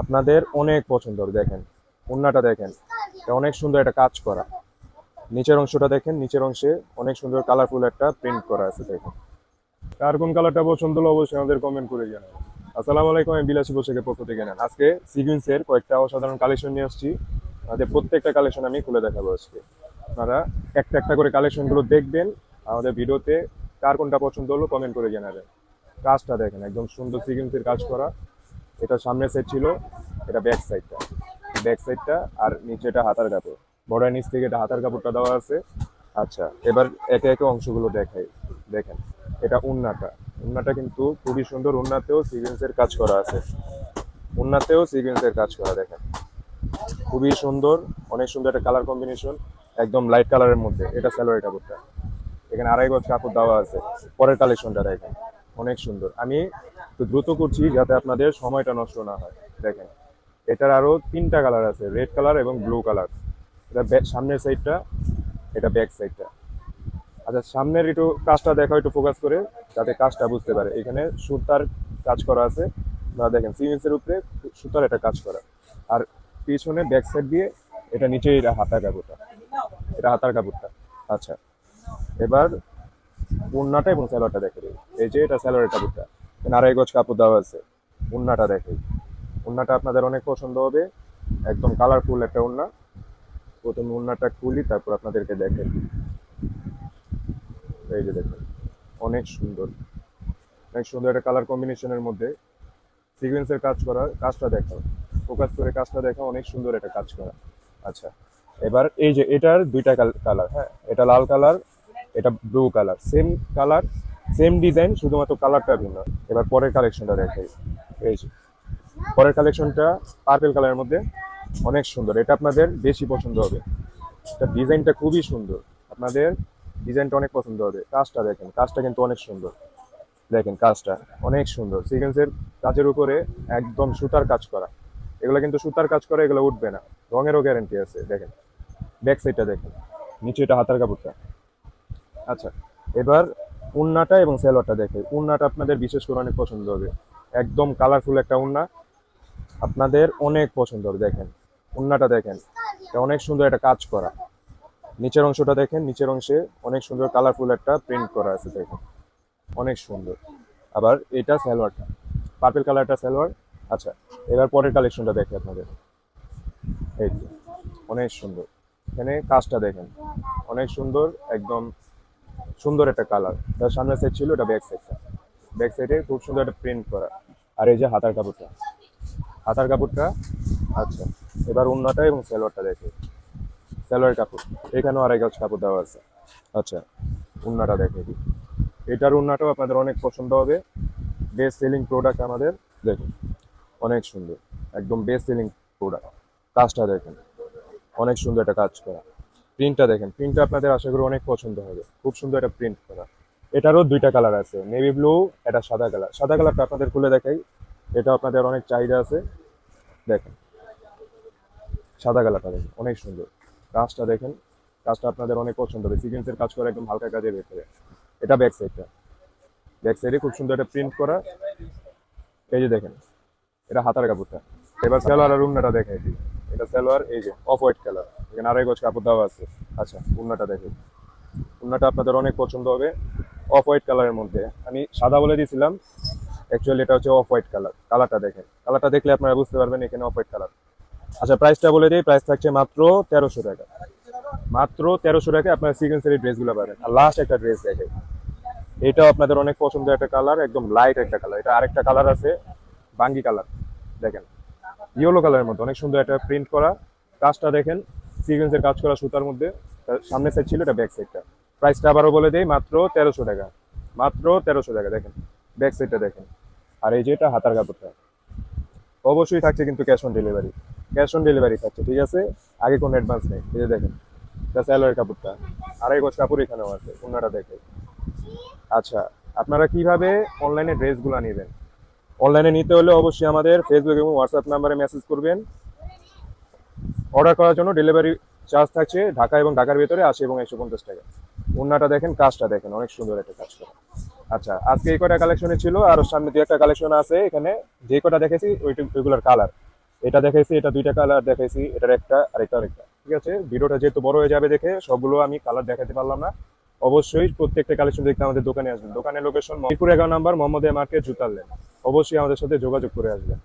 আপনাদের অনেক পছন্দ হবে, দেখেন। ওন্নাটা দেখেন অনেক সুন্দর একটা কাজ করা। নিচের অংশটা দেখেন, নিচের অংশে অনেক সুন্দর কালারফুল একটা প্রিন্ট করা আছে, দেখেন। কার কোন কালারটা পছন্দ হলো অবশ্যই আমাদের কমেন্ট করে জানাবেন। আসসালামু আলাইকুম, আমি বিলাসী পোশাকের পক্ষ থেকে নেন আজকে সিকুয়েন্সের কয়েকটা অসাধারণ কালেকশন নিয়ে আসছি। আমাদের প্রত্যেকটা কালেকশন আমি খুলে দেখাবো আজকে। আপনারা একটা একটা করে কালেকশনগুলো দেখবেন, আমাদের ভিডিওতে কার কোনটা পছন্দ হলো কমেন্ট করে জানাবেন। কাজটা দেখেন, একদম সুন্দর সিকুয়েন্সের কাজ করা। এটা সামনের সাইড ছিল, এটা ব্যাক সাইডটা ব্যাক সাইডটা আর নিচেটা হাতার কাপড়। বড় নিচ থেকে এটা হাতার কাপড়টা দেওয়া আছে। আচ্ছা এবার একে একে অংশগুলো দেখাই। দেখেন, এটা উন্নাটা। উন্নাটা কিন্তু খুবই সুন্দর। উন্নাতেও সিকুয়েন্সের কাজ করা আছে। উন্নাতেও সিকুয়েন্সের কাজ করা, দেখেন। খুবই সুন্দর, অনেক সুন্দর একটা কালার কম্বিনেশন একদম লাইট কালারের মধ্যে। এটা স্যালোয়ার কাপড়টা। এখানে আড়াই গজ কাপড় দেওয়া আছে। পরের কালেকশনটা দেখেন। অনেক সুন্দর। আমি একটু দ্রুত করছি যাতে আপনাদের সময়টা নষ্ট না হয়। দেখেন, এটার আরও তিনটা কালার আছে, রেড কালার এবং ব্লু কালার। এটা সামনের সাইডটা, এটা ব্যাক সাইডটা। আচ্ছা সামনের একটু কাজটা দেখা, একটু ফোকাস করে, যাতে কাজটা বুঝতে পারে। এখানে সুতার কাজ করা আছে। আপনারা দেখেন, সিমেন্সের উপরে সুতার একটা কাজ করা। আর পিছনে ব্যাক সাইড দিয়ে এটা নিচে এটা হাতার কাপড়টা। এটা হাতার কাপড়টা। আচ্ছা এবার উন্নাটা এবং স্যালোয়ারটা দেখে দিই এই যে এটা স্যালোয়ারের কাপড়টা। আড়াই গজ কাপড় দেওয়া আছে উন্নাটা দেখে উন্নাটা আপনাদের অনেক পছন্দ হবে। একদম কালারফুল একটা উন্না। প্রথমে উন্নাটা খুলি, তারপর আপনাদেরকে দেখে এই যে দেখেন, অনেক সুন্দর। অনেক সুন্দর একটা কালার কম্বিনেশনের মধ্যে সিকোয়েন্সের কাজ করা, কাজটা দেখাও। ফোকাস করে কাজটা দেখা অনেক সুন্দর একটা কাজ করা। আচ্ছা এবার এই যে এটার দুইটা কালার হ্যাঁ এটা লাল কালার এটা blue colour same colour same design শুধুমাত্র কালারটা ভিন্ন। এবার পরের কালেকশনটা দেখাই। এই যে, পরের কালেকশনটা পার্পেল কালারের মধ্যে অনেক সুন্দর। এটা আপনাদের বেশি পছন্দ হবে। এটা ডিজাইনটা খুবই সুন্দর। আপনাদের ডিজাইনটা অনেক পছন্দ হবে। কাজটা দেখেন, কাজটা কিন্তু অনেক সুন্দর। দেখেন কাজটা অনেক সুন্দর। সিকোয়েন্সের কাজের উপরে একদম সুতার কাজ করা। এগুলো কিন্তু সুতার কাজ করে, এগুলো উঠবে না। রঙেরও গ্যারেন্টি আছে, দেখেন। ব্যাক সাইডটা দেখেন। নিচে এটা হাতার কাপড়টা। আচ্ছা এবার উন্নাটা এবং সেলোয়ারটা দেখে। উন্নাটা আপনাদের বিশেষ করে অনেক পছন্দ হবে। একদম কালারফুল একটা উন্না। আপনাদের অনেক পছন্দ হবে, দেখেন। উন্নাটা দেখেন, এটা অনেক সুন্দর একটা কাজ করা। নিচের অংশটা দেখেন, নিচের অংশে অনেক সুন্দর কালারফুল একটা প্রিন্ট করা আছে, দেখেন। অনেক সুন্দর। আবার এটা সালোয়ারটা পার্পল কালারটা সালোয়ার। আচ্ছা এবার পরের কালেকশনটা দেখে আপনাদের। এই অনেক সুন্দর। এখানে কাজটা দেখেন, অনেক সুন্দর, একদম সুন্দর একটা কালার তার সামনের সাইড ছিল এটা ব্যাক সাইডটা ব্যাক সাইডে খুব সুন্দর একটা প্রিন্ট করা। আর এই যে হাতার কাপড়টা। হাতার কাপড়টা আচ্ছা। এবার উন্নাটা এবং সালোয়ারটা দেখে। সালোয়ার কাপড়। এখানেও আড়াই গজ কাপড় দেওয়া আছে। আচ্ছা উন্নাটা দেখে দিই এটার উন্নাটাও আপনাদের অনেক পছন্দ হবে। বেস্ট সেলিং প্রোডাক্ট আমাদের দেখুন অনেক সুন্দর। একদম বেস্ট সেলিং প্রোডাক্ট কাজটা দেখেন। অনেক সুন্দর একটা কাজ করা। প্রিন্টটা দেখেন প্রিন্টটা আপনাদের আশা করি অনেক পছন্দ হবে। খুব সুন্দর একটা প্রিন্ট করা। এটারও দুইটা কালার আছে নেভি ব্লু এটা সাদা কালার সাদা কালারটা আপনাদের খুলে দেখাই এটা আপনাদের অনেক চাহিদা আছে। দেখেন, সাদা কালারটা দেখেন, অনেক সুন্দর। কাজটা দেখেন, কাজটা আপনাদের অনেক পছন্দ হবে। সিকোয়েন্সের কাজ করা একদম হালকা কাজের ভেতরে। এটা ব্যাক সাইডটা ব্যাক সাইডে খুব সুন্দর একটা প্রিন্ট করা। এই যে দেখেন, এটা হাতার কাপড়টা। এবার সালোয়ার আর উন্নাটা দেখাই দিই। এটা সালোয়ার, এই যে অফ হোয়াইট কালার এখানে আড়াই গজ কাপড় দেওয়া আছে। আচ্ছা উন্নাটা দেখে উন্নাটা আপনাদের অনেক পছন্দ হবে অফ হোয়াইট কালারের মধ্যে। আমি সাদা বলে দিয়েছিলাম অ্যাকচুয়ালি এটা হচ্ছে অফ হোয়াইট কালার কালারটা দেখেন। কালারটা দেখলে আপনারা বুঝতে পারবেন এখানে অফ হোয়াইট কালার আচ্ছা প্রাইসটা বলে দিই। প্রাইস থাকছে মাত্র তেরোশো টাকা। মাত্র তেরোশো টাকায় আপনারা সিকোয়েন্সের ড্রেসগুলো পাবেন। আর লাস্ট একটা ড্রেস দেখেন। এটাও আপনাদের অনেক পছন্দের একটা কালার একদম লাইট একটা কালার এটা আরেকটা কালার আছে, বাঙ্গি কালার দেখেন। ইয়েলো কালারের মধ্যে। অনেক সুন্দর একটা প্রিন্ট করা। কাজটা দেখেন সিকোয়েন্সের কাজ করা সুতার মধ্যে। সামনের সাইড ছিল এটা ব্যাক সাইডটা প্রাইসটা আবারও বলে দেই, মাত্র তেরোশো টাকা। মাত্র তেরোশো টাকা, দেখেন। ব্যাক সাইডটা দেখেন। আর এই যে এটা হাতার কাপড়টা। অবশ্যই থাকছে কিন্তু cash on delivery cash on delivery থাকছে, ঠিক আছে? আগে কোনো অ্যাডভান্স নেই। এই যে দেখেন, এটা স্যালোয়ার কাপড়টা। আড়াই গজ কাপড় এখানেও আছে অন্যটা দেখে। আচ্ছা আপনারা কীভাবে অনলাইনে ড্রেসগুলো নেবেন? অনলাইনে নিতে হলে অবশ্যই আমাদের ফেসবুক এবং হোয়াটসঅ্যাপ নাম্বারে মেসেজ করবেন। অর্ডার করার জন্য ডেলিভারি চার্জ থাকছে ঢাকা এবং ঢাকার ভেতরে আশি এবং একশো পঞ্চাশ টাকা। অন্যটা দেখেন, কাজটা দেখেন, অনেক সুন্দর একটা কাজ করা। আচ্ছা আজকে এই কটা কালেকশনে ছিল? আর সামনে দু একটা কালেকশন আছে এখানে। যে কটা দেখেছি ওইগুলোর কালার এটা দেখাইছি এটা দুইটা কালার দেখাইছি এটার একটা, আরেকটা আরেকটা। ঠিক আছে? ভিডিওটা যেহেতু বড় হয়ে যাবে দেখে সবগুলো আমি কালার দেখাতে পারলাম না। অবশ্যই প্রত্যেকটা কালেকশন দেখতে আমাদের দোকানে আসবেন। দোকানের লোকেশন মিরপুর এগারো নাম্বার মোহাম্মদ মার্কেট জুতার লেন অবশ্যই আমাদের সাথে যোগাযোগ করে আসবেন।